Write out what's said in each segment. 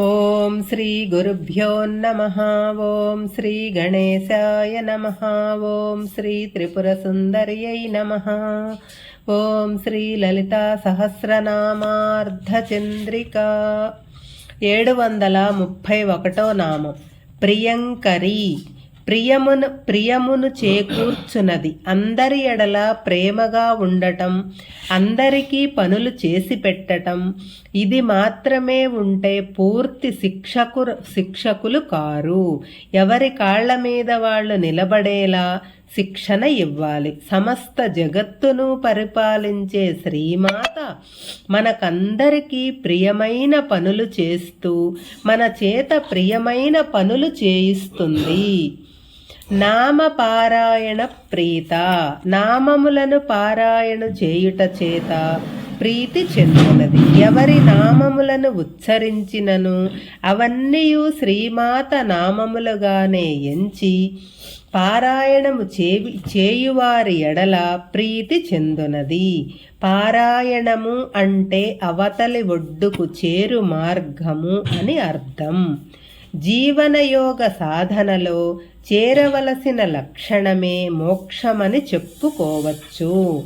ఓం శ్రీ గురుభ్యో నమ. ఓం శ్రీ గణేశాయ నమ. ఓం శ్రీ త్రిపుర సుందర్యై నమ. ఓం శ్రీ లలితా సహస్రనామార్ధచంద్రిక. ఏడు వందల ముప్పై ఒకటో నామం. ప్రియంకరీ. ప్రియమును ప్రియమును చేకూర్చునది. అందరి ఎడల ప్రేమగా ఉండటం అందరికీ పనులు చేసి పెట్టటం ఇది మాత్రమే ఉంటే పూర్తి శిక్షకు శిక్షకులు కారు. ఎవరి కాళ్ళ మీద వాళ్ళు నిలబడేలా శిక్షణ ఇవ్వాలి. సమస్త జగత్తును పరిపాలించే శ్రీమాత మనకందరికీ ప్రియమైన పనులు చేస్తూ మన చేత ప్రియమైన పనులు చేయిస్తుంది. నామ పారాయణ ప్రీత నామములను పారాయణ చేయుట చేత ప్రీతి చెందినది. ఎవరి నామములను ఉచ్చరించినను అవన్నీ శ్రీమాత నామములుగానే ఎంచి పారాయణము చేవి చేయువారి ఎడల ప్రీతి చెందునది. పారాయణము అంటే అవతలి ఒడ్డుకు చేరు మార్గము అని అర్థం. జీవనయోగ సాధనలో చేరవలసిన లక్షణమే మోక్షమని చెప్పుకోవచ్చు.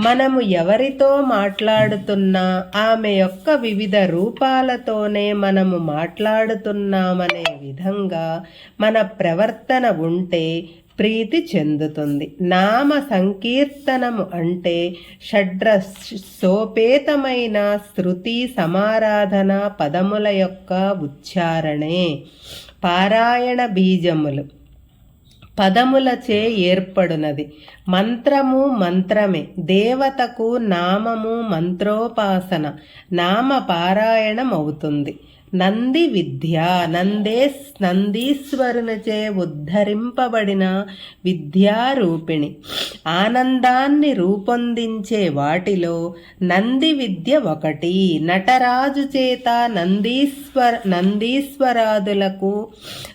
మనము ఎవరితో మాట్లాడుతున్నా ఆమె యొక్క వివిధ రూపాలతోనే మనము మాట్లాడుతున్నామనే విధంగా మన ప్రవర్తన ఉంటే ప్రీతి చెందుతుంది. నామ సంకీర్తనము అంటే షడ్ర సోపేతమైన శృతి సమారాధన పదముల యొక్క ఉచ్చారణే. పారాయణ బీజములు. పదములచే ఏర్పడునది. మంత్రము మంత్రమే దేవతకు నామము మంత్రోపాసన నామ పారాయణమవుతుంది నంది విద్య నందే నందీశ్వరునిచే ఉద్ధరింపబడిన విద్యారూపిణి. ఆనందాన్ని రూపొందించే వాటిలో నంది విద్య ఒకటి. నటరాజు చేత నందీశ్వర నందీశ్వరాదులకు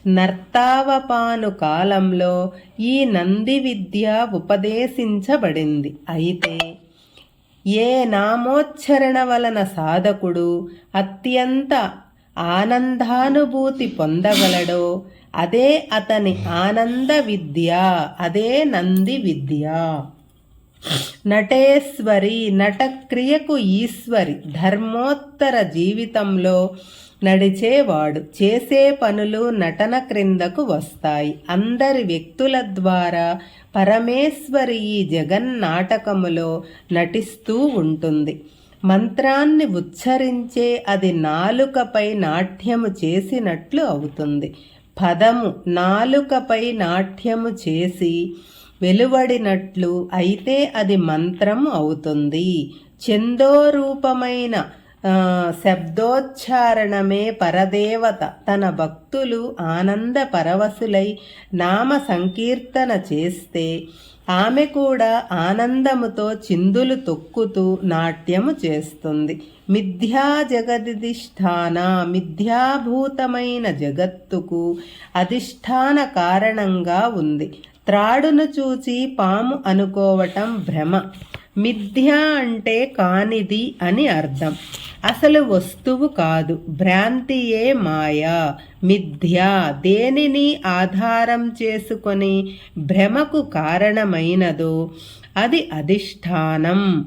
నర్తావపాను కాలంలో ఈ నంది విద్య ఉపదేశించబడింది. అయితే ఏ నామోచ్చరణ వలన సాధకుడు అత్యంత ఆనందానుభూతి పొందగలడో అదే అతని ఆనంద విద్య అదే నంది విద్య. నటేశ్వరి నటక్రియకు ఈశ్వరి ధర్మోత్తర జీవితంలో నడిచేవాడు. చేసే పనులు నటన క్రిందకు వస్తాయి. అందరి వ్యక్తుల ద్వారా పరమేశ్వరి ఈ జగన్నాటకములో నటిస్తూ ఉంటుంది. మంత్రాన్ని ఉచ్చరించే అది నాలుకపై నాట్యము చేసినట్లు అవుతుంది. పదము నాలుకపై నాట్యము చేసి వెలువడినట్లు అయితే అది మంత్రము అవుతుంది. చందోరూపమైన శబ్దోచ్చారణమే పరదేవత. తన భక్తులు ఆనంద పరవశులై నామ సంకీర్తన చేస్తే ఆమె కూడా ఆనందముతో చిందులు తొక్కుతూ నాట్యము చేస్తుంది. మిథ్యా జగదిధిష్టాన మిథ్యాభూతమైన జగత్తుకు అధిష్టాన కారణంగా ఉంది. త్రాడును చూచి పాము అనుకోవటం భ్రమ. మిథ్య అంటే కానిది అని అర్థం. అసలు వస్తువు కాదు భ్రాంతియే మాయా మిథ్య దేనిని ఆధారం చేసుకొని భ్రమకు కారణమైనదో అది అధిష్టానం.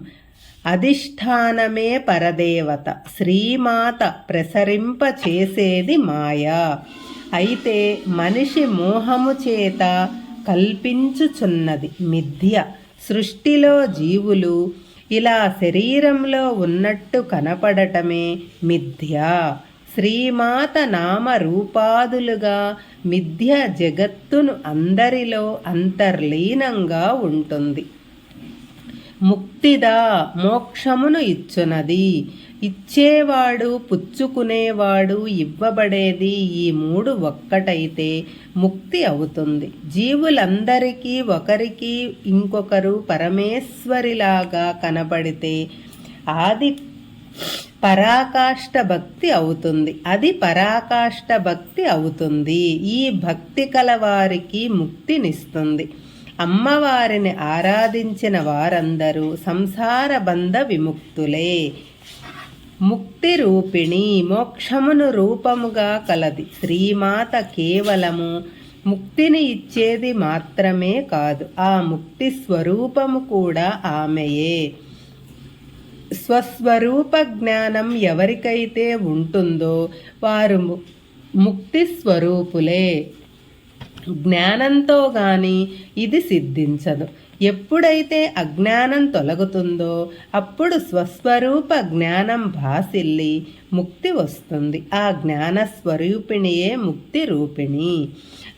అధిష్టానమే పరదేవత శ్రీమాత ప్రసరింప చేసేది మాయా. అయితే మనిషి మోహము చేత కల్పించుచున్నది మిథ్య. సృష్టిలో జీవులు ఇలా శరీరంలో ఉన్నట్టు కనపడటమే మిథ్య. శ్రీమాత నామ రూపాదులుగా మిథ్య జగత్తును అందరిలో అంతర్లీనంగా ఉంటుంది. ముక్తిదా మోక్షమును ఇచ్చునది. ఇచ్చేవాడు పుచ్చుకునేవాడు ఇవ్వబడేది ఈ మూడు ఒక్కటైతే ముక్తి అవుతుంది. జీవులందరికీ ఒకరికి ఇంకొకరు పరమేశ్వరిలాగా కనబడితే ఆది పరాకాష్ట భక్తి అవుతుంది. అది పరాకాష్ట భక్తి అవుతుంది. ఈ భక్తి కలవారికి ముక్తినిస్తుంది. అమ్మవారిని ఆరాధించిన వారందరూ సంసార బంధ విముక్తులే. ముక్తి రూపిణి మోక్షమును రూపముగా కలది శ్రీమాత కేవలము. ముక్తిని ఇచ్చేది మాత్రమే కాదు ఆ ముక్తి స్వరూపము కూడా ఆమెయే. స్వస్వరూప జ్ఞానం ఎవరికైతే ఉంటుందో వారు ముక్తి స్వరూపులే. జ్ఞానంతో గాని ఇది సిద్ధించదు. ఎప్పుడైతే అజ్ఞానం తొలగుతుందో అప్పుడు స్వస్వరూప జ్ఞానం భాసిల్లి ముక్తి వస్తుంది. ఆ జ్ఞాన స్వరూపిణియే ముక్తి రూపిణి.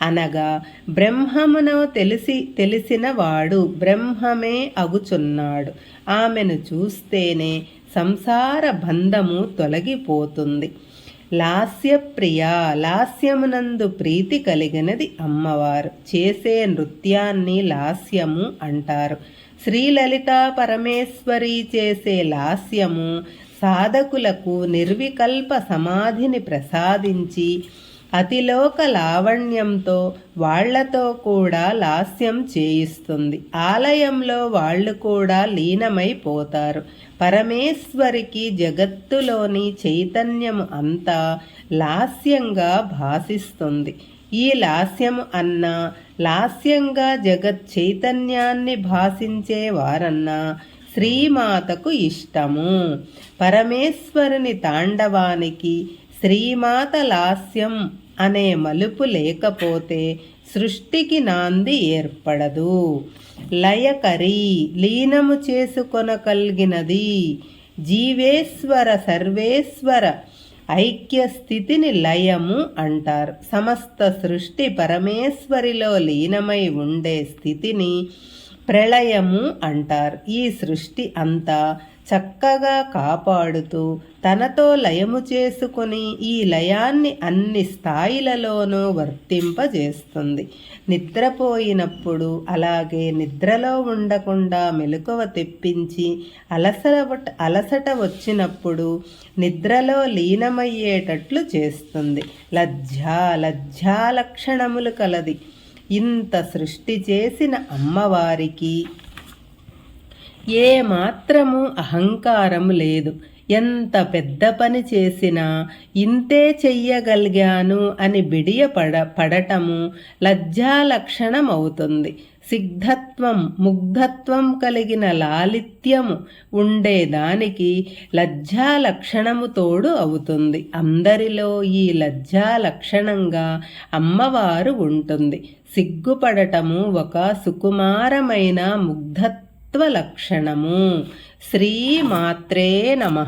అనగా బ్రహ్మమును తెలిసి తెలిసిన వాడు బ్రహ్మమే అగుచున్నాడు. ఆమెను చూస్తేనే సంసార బంధము తొలగిపోతుంది. లాస్యప్రియ లాస్యమునందు ప్రీతి కలిగినది అమ్మవారు. చేసే నృత్యాన్ని లాస్యము అంటారు. శ్రీలలిత పరమేశ్వరి చేసే లాస్యము సాధకులకు నిర్వికల్ప సమాధిని ప్రసాదించి అతిలోక లావణ్యంతో వాళ్ళతో కూడా లాస్యం చేయిస్తుంది. ఆలయంలో వాళ్ళు కూడా లీనమైపోతారు. పరమేశ్వరికి జగత్తులోని చైతన్యము అంతా లాస్యంగా భాసిస్తుంది. ఈ లాస్యము అన్న లాస్యంగా జగత్ చైతన్యాన్ని భాషించే వారన్నా శ్రీమాతకు ఇష్టము. పరమేశ్వరుని తాండవానికి శ్రీమాత లాస్యం అనే మలుపు లేకపోతే సృష్టికి నాంది ఏర్పడదు. లయకరి లీనము చేసుకొనగలిగినది జీవేశ్వర సర్వేశ్వర ఐక్య స్థితిని లయము అంటారు. సమస్త సృష్టి పరమేశ్వరిలో లీనమై ఉండే స్థితిని ప్రళయము అంటారు. ఈ సృష్టి అంతా చక్కగా కాపాడుతూ తనతో లయము చేసుకుని ఈ లయాన్ని అన్ని స్థాయిలలోనూ వర్తింపజేస్తుంది. నిద్రపోయినప్పుడు అలాగే నిద్రలో ఉండకుండా మెలకువ తెప్పించి అలసట అలసట వచ్చినప్పుడు నిద్రలో లీనమయ్యేటట్లు చేస్తుంది. లజ్జా లజ్జా లక్షణములు కలది. ఇంత సృష్టి చేసిన అమ్మవారికి ఏ మాత్రము అహంకారం లేదు. ఎంత పెద్ద పని చేసినా ఇంతే చెయ్యగలిగాను అని బిడియ పడ పడటము లజ్జాలక్షణం అవుతుంది సిగ్ధత్వం ముగ్ధత్వం కలిగిన లాలిత్యము ఉండేదానికి లజ్జాలక్షణము తోడు అవుతుంది. అందరిలో ఈ లజ్జాలక్షణంగా అమ్మవారు ఉంటుంది. సిగ్గుపడటము ఒక సుకుమారమైన ముగ్ధత్వ సత్వలక్షణము శ్రీమాత్రే నమ.